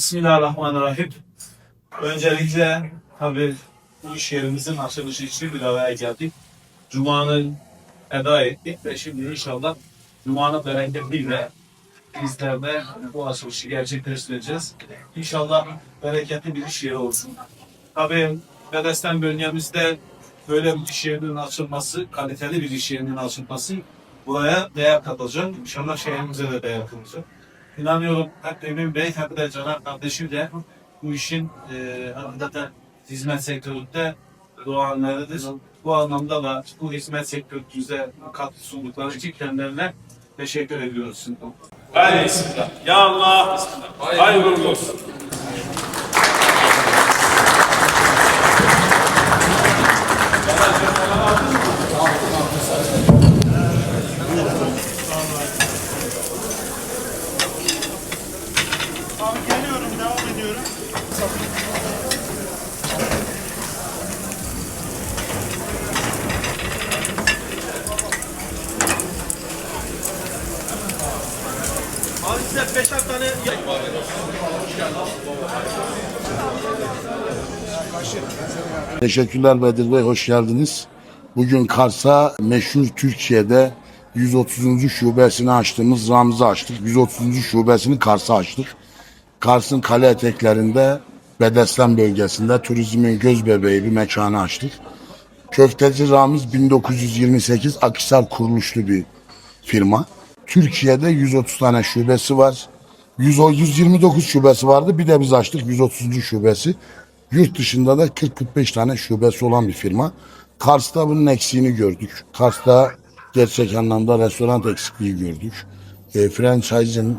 Bismillahirrahmanirrahim. Öncelikle tabii bu iş yerimizin açılışı için bir araya geldik. Cuma'nı eda ettik ve şimdi inşallah Cuma'nın bereketiyle bizler de bu açılışı gerçekleştireceğiz. İnşallah bereketli bir iş yeri olsun. Tabii Bedesten bölgemizde böyle bir iş yerinin açılması, kaliteli bir iş yerinin açılması buraya değer katacak. İnşallah şehrimize de değer katacak. İnanıyorum hem Emin Bey hem de Caner kardeşim de bu işin e, hakikaten hizmet sektöründe doğanlarıdır. Bu anlamda da bu hizmet sektörümüze katkı sundukları için kendilerine teşekkür ediyoruz. Bismillah. Ya Allah. Bismillah. Hayırlı olsun. Abi geliyorum, devam ediyorum. Abi size beşer tane Teşekkürler Bedir Bey, hoş geldiniz. Bugün Kars'a meşhur Türkiye'de 130. şubesini açtığımız Ramz'ı açtık. 130. şubesini Kars'a açtık. Kars'ın kale eteklerinde Bedesten bölgesinde turizmin göz bebeği bir mekanı açtık. Köfteci Ramiz 1928 Akisar kuruluşlu bir firma. Türkiye'de 130 tane şubesi var. 100, o 129 şubesi vardı. Bir de biz açtık 130. şubesi. Yurt dışında da 40-45 tane şubesi olan bir firma. Kars'ta bunun eksiğini gördük. Kars'ta gerçek anlamda restoran eksikliği gördük. E, franchising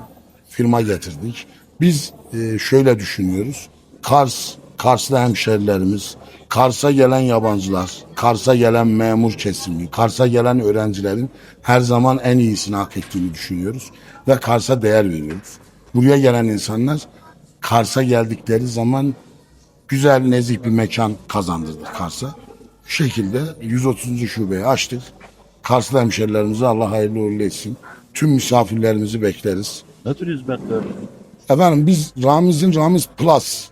firma getirdik. Biz e, şöyle düşünüyoruz. Kars, Karslı hemşerilerimiz, Kars'a gelen yabancılar, Kars'a gelen memur kesimi, Kars'a gelen öğrencilerin her zaman en iyisini hak ettiğini düşünüyoruz. Ve Kars'a değer veriyoruz. Buraya gelen insanlar Kars'a geldikleri zaman güzel nezih bir mekan kazandırdık Kars'a. Bu şekilde 130. şubeyi açtık. Karslı hemşerilerimize Allah hayırlı uğurlu etsin. Tüm misafirlerimizi bekleriz. Ne tür hizmetler? Efendim biz Ramiz'in Ramiz Plus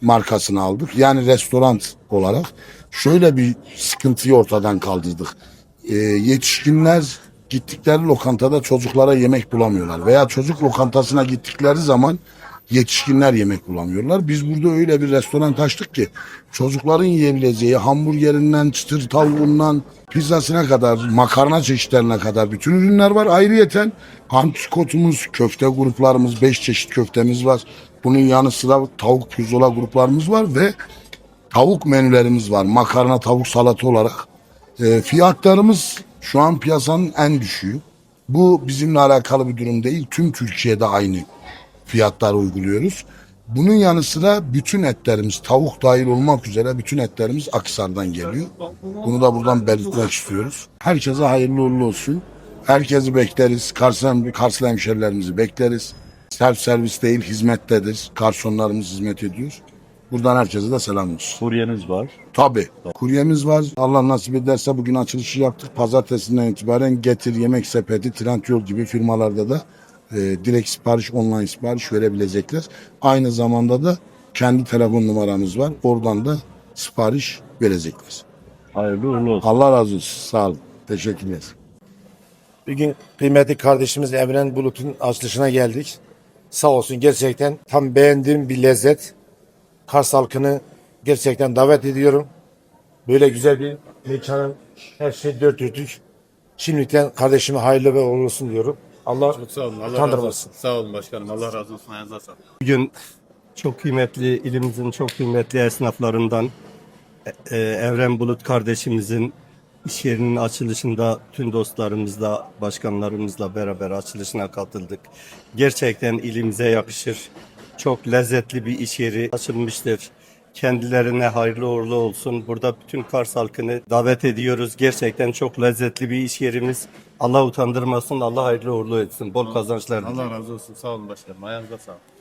markasını aldık. Yani restoran olarak. Şöyle bir sıkıntıyı ortadan kaldırdık. Ee, yetişkinler gittikleri lokantada çocuklara yemek bulamıyorlar. Veya çocuk lokantasına gittikleri zaman yetişkinler yemek bulamıyorlar. Biz burada öyle bir restoran açtık ki çocukların yiyebileceği hamburgerinden, çıtır tavuğundan, pizzasına kadar, makarna çeşitlerine kadar bütün ürünler var. Ayrıyeten antrikotumuz, köfte gruplarımız, 5 çeşit köftemiz var. Bunun yanı sıra tavuk pirzola gruplarımız var ve tavuk menülerimiz var. Makarna, tavuk salata olarak. E, fiyatlarımız şu an piyasanın en düşüğü. Bu bizimle alakalı bir durum değil. Tüm Türkiye'de aynı fiyatlar uyguluyoruz. Bunun yanı sıra bütün etlerimiz tavuk dahil olmak üzere bütün etlerimiz Aksar'dan geliyor. Bunu da buradan belirtmek istiyoruz. Herkese hayırlı uğurlu olsun. Herkesi bekleriz. Karslı, Karslı hemşerilerimizi bekleriz. Self servis değil hizmettedir. Garsonlarımız hizmet ediyor. Buradan herkese de selam olsun. Kuryeniz var. Tabii. Kuryemiz var. Allah nasip ederse bugün açılışı yaptık. Pazartesinden itibaren Getir, Yemek Sepeti, Trendyol gibi firmalarda da e, direkt sipariş, online sipariş verebilecekler. Aynı zamanda da kendi telefon numaramız var. Oradan da sipariş verecekler. Hayırlı uğurlu olsun. Allah razı olsun. Sağ olun. Teşekkürler. Bugün kıymetli kardeşimiz Evren Bulut'un açılışına geldik. Sağ olsun gerçekten tam beğendiğim bir lezzet. Kars halkını gerçekten davet ediyorum. Böyle güzel bir mekanın her şey dört dörtlük. Şimdiden kardeşime hayırlı ve uğurlu olsun diyorum. Allah Çok sağ olun. Allah razı utandırmasın. olsun. Sağ olun başkanım. Allah razı olsun. Ayağınıza sağlık. Bugün çok kıymetli ilimizin çok kıymetli esnaflarından e, Evren Bulut kardeşimizin iş yerinin açılışında tüm dostlarımızla, başkanlarımızla beraber açılışına katıldık. Gerçekten ilimize yakışır. Çok lezzetli bir iş yeri açılmıştır. Kendilerine hayırlı uğurlu olsun. Burada bütün Kars halkını davet ediyoruz. Gerçekten çok lezzetli bir iş yerimiz. Allah utandırmasın, Allah hayırlı uğurlu etsin. Bol kazançlar. Allah razı olsun. Sağ olun başkanım. Ayağınıza sağlık.